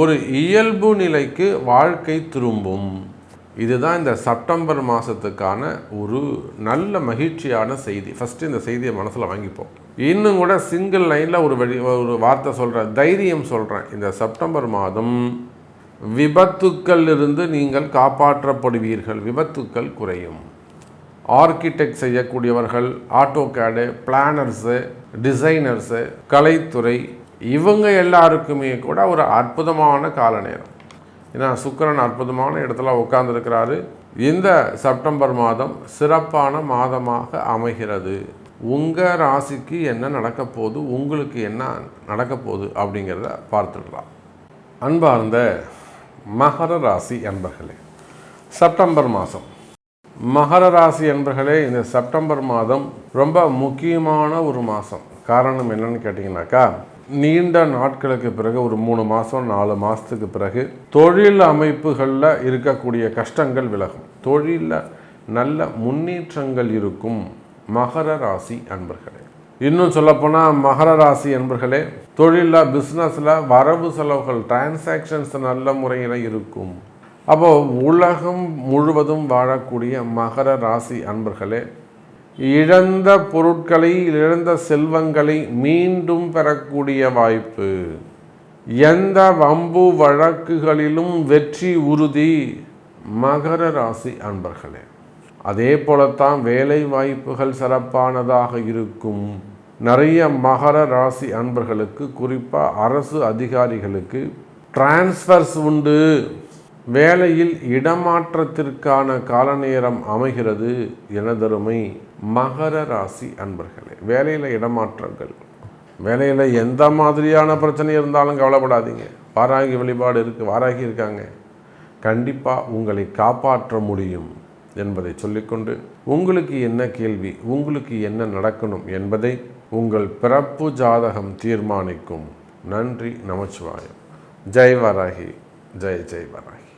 ஒரு இயல்பு நிலைக்கு வாழ்க்கை திரும்பும். இதுதான் இந்த செப்டம்பர் மாதத்துக்கான ஒரு நல்ல மகிழ்ச்சியான செய்தி. ஃபஸ்ட்டு இந்த செய்தியை மனசில் வாங்கிப்போம். இன்னும் கூட சிங்கிள் லைனில் ஒரு வழி ஒரு வார்த்தை சொல்கிறேன் தைரியம் சொல்கிறேன் இந்த செப்டம்பர் மாதம் விபத்துக்கள் இருந்து நீங்கள் காப்பாற்றப்படுவீர்கள். விபத்துக்கள் குறையும். ஆர்கிடெக்ட் செய்யக்கூடியவர்கள் ஆட்டோ கேடு பிளானர்ஸு டிசைனர்ஸு கலைத்துறை இவங்க எல்லாருக்குமே கூட ஒரு அற்புதமான கால நேரம் ஏன்னா சுக்கிரன் அற்புதமான இடத்துல உட்கார்ந்துருக்கிறாரு. இந்த செப்டம்பர் மாதம் சிறப்பான மாதமாக அமைகிறது. உங்கள் ராசிக்கு என்ன நடக்க போகுது? உங்களுக்கு என்ன நடக்க போகுது? அப்படிங்கிறத பார்த்துடலாம். அன்பார்ந்த மகர ராசி என்பர்களே செப்டம்பர் மாதம். மகர ராசி என்பர்களே இந்த செப்டம்பர் மாதம் ரொம்ப முக்கியமான ஒரு மாதம். காரணம் என்னன்னு கேட்டிங்கனாக்கா நீண்ட நாட்களுக்கு பிறகு ஒரு மூணு மாதம் நாலு மாதத்துக்கு பிறகு தொழில் அமைப்புகளில் இருக்கக்கூடிய கஷ்டங்கள் விலகும். தொழிலில் நல்ல முன்னேற்றங்கள் இருக்கும் மகர ராசி அன்பர்களே. இன்னும் சொல்லப்போனால் மகர ராசி என்பர்களே தொழிலில் பிஸ்னஸில் வரவு செலவுகள் டிரான்சாக்ஷன்ஸ் நல்ல முறையில் இருக்கும். அப்போ உலகம் முழுவதும் வாழக்கூடிய மகர ராசி அன்பர்களே இழந்த பொருட்களை இழந்த செல்வங்களை மீண்டும் பெறக்கூடிய வாய்ப்பு. எந்த வம்பு வழக்குகளிலும் வெற்றி உறுதி. மகர ராசி அன்பர்களே அதே போலத்தான் வேலை வாய்ப்புகள் சிறப்பானதாக இருக்கும். நிறைய மகர ராசி அன்பர்களுக்கு குறிப்பாக அரசு அதிகாரிகளுக்கு டிரான்ஸ்ஃபர்ஸ் உண்டு. வேலையில் இடமாற்றத்திற்கான காலநேரம் அமைகிறது எனதருமை மகர ராசி அன்பர்களே. வேலையில் இடமாற்றங்கள். வேலையில் எந்த மாதிரியான பிரச்சனை இருந்தாலும் கவலைப்படாதீங்க. வாராகி வழிபாடு இருக்குது வாராகி இருக்காங்க. கண்டிப்பாக உங்களை காப்பாற்ற முடியும் என்பதை சொல்லிக்கொண்டு உங்களுக்கு என்ன கேள்வி உங்களுக்கு என்ன நடக்கணும் என்பதை உங்கள் பிறப்பு ஜாதகம் தீர்மானிக்கும். நன்றி நமச்சிவாயம். ஜெய் வராகி ஜெய் ஜெய் வராகி.